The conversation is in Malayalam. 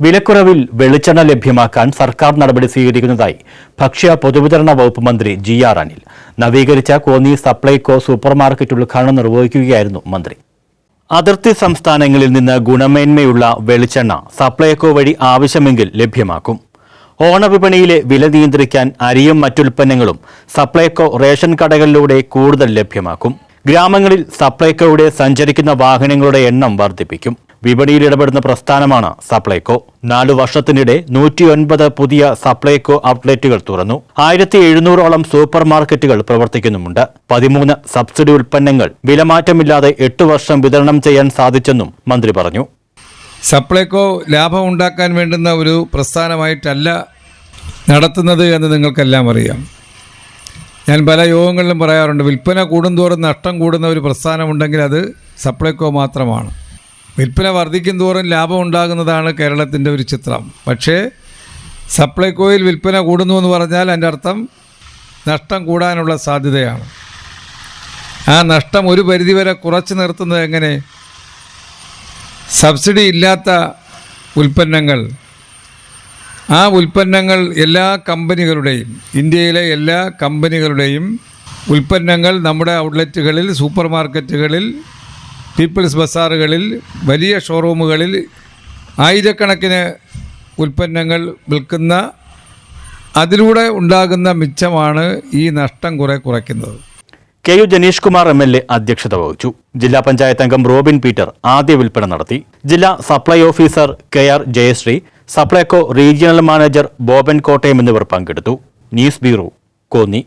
വിലക്കുറവിൽ വെളിച്ചെണ്ണ ലഭ്യമാക്കാൻ സർക്കാർ നടപടി സ്വീകരിക്കുന്നതായി ഭക്ഷ്യ പൊതുവിതരണ വകുപ്പ് മന്ത്രി ജി ആർ അനിൽ. നവീകരിച്ച കോന്നി സപ്ലൈകോ സൂപ്പർ മാർക്കറ്റ് ഉദ്ഘാടനം നിർവഹിക്കുകയായിരുന്നു മന്ത്രി. അതിർത്തി സംസ്ഥാനങ്ങളിൽ നിന്ന് ഗുണമേന്മയുള്ള വെളിച്ചെണ്ണ സപ്ലൈകോ വഴി ആവശ്യമെങ്കിൽ ലഭ്യമാക്കും. ഓണവിപണിയിലെ വില നിയന്ത്രിക്കാൻ അരിയും മറ്റുൽപ്പന്നങ്ങളും സപ്ലൈകോ റേഷൻ കടകളിലൂടെ കൂടുതൽ ലഭ്യമാക്കും. ഗ്രാമങ്ങളിൽ സപ്ലൈകോയുടെ സഞ്ചരിക്കുന്ന വാഹനങ്ങളുടെ എണ്ണം വർദ്ധിപ്പിക്കും. വിപണിയിൽ ഇടപെടുന്ന പ്രസ്ഥാനമാണ് സപ്ലൈകോ. നാലു വർഷത്തിനിടെ നൂറ്റിയൊൻപത് പുതിയ സപ്ലൈകോ ഔട്ട്ലെറ്റുകൾ തുറന്നു. ആയിരത്തി എഴുന്നൂറോളം സൂപ്പർ മാർക്കറ്റുകൾ പ്രവർത്തിക്കുന്നുമുണ്ട്. പതിമൂന്ന് സബ്സിഡി ഉൽപ്പന്നങ്ങൾ വിലമാറ്റമില്ലാതെ എട്ട് വർഷം വിതരണം ചെയ്യാൻ സാധിച്ചെന്നും മന്ത്രി പറഞ്ഞു. സപ്ലൈകോ ലാഭം ഉണ്ടാക്കാൻ വേണ്ടുന്ന ഒരു പ്രസ്ഥാനമായിട്ടല്ല നടത്തുന്നത് എന്ന് നിങ്ങൾക്കെല്ലാം അറിയാം. ഞാൻ പല യോഗങ്ങളിലും പറയാറുണ്ട് വിൽപ്പന കൂടുന്തോറും നഷ്ടം കൂടുന്ന ഒരു പ്രസ്ഥാനമുണ്ടെങ്കിൽ അത് സപ്ലൈകോ മാത്രമാണ്. വിൽപ്പന വർദ്ധിക്കും തോറും ലാഭം ഉണ്ടാകുന്നതാണ് കേരളത്തിന്റെ ഒരു ചിത്രം. പക്ഷേ സപ്ലൈകോയിൽ വിൽപ്പന കൂടുന്നു എന്ന് പറഞ്ഞാൽ അതിന്റെ അർത്ഥം നഷ്ടം കൂടാനുള്ള സാധ്യതയാണ്. ആ നഷ്ടം ഒരു പരിധിവരെ കുറച്ച് നിർത്തുന്നത് എങ്ങനെ? സബ്സിഡി ഇല്ലാത്ത ഉൽപ്പന്നങ്ങൾ ആ ഉൽപ്പന്നങ്ങൾ എല്ലാ കമ്പനികളുടെയും ഇന്ത്യയിലെ എല്ലാ കമ്പനികളുടെയും ഉൽപ്പന്നങ്ങൾ നമ്മുടെ ഔട്ട്ലെറ്റുകളിൽ സൂപ്പർ മാർക്കറ്റുകളിൽ പീപ്പിൾസ് ബസാറുകളിൽ വലിയ ഷോറൂമുകളിൽ ആയിരക്കണക്കിന് ഉൽപ്പന്നങ്ങൾ വിൽക്കുന്ന അതിലൂടെ ഉണ്ടാകുന്ന മിച്ചമാണ് ഈ നഷ്ടം കുറെ കുറയ്ക്കുന്നത്. K U Janeesh Kumar M L A അധ്യക്ഷത വഹിച്ചു. ജില്ലാ പഞ്ചായത്ത് അംഗം റോബിൻ പീറ്റർ ആദ്യ വിൽപ്പന നടത്തി. ജില്ലാ supply officer K R Jayasree Supplyco regional manager Boban Kottayam എന്നിവർ പങ്കെടുത്തു. News bureau Konni.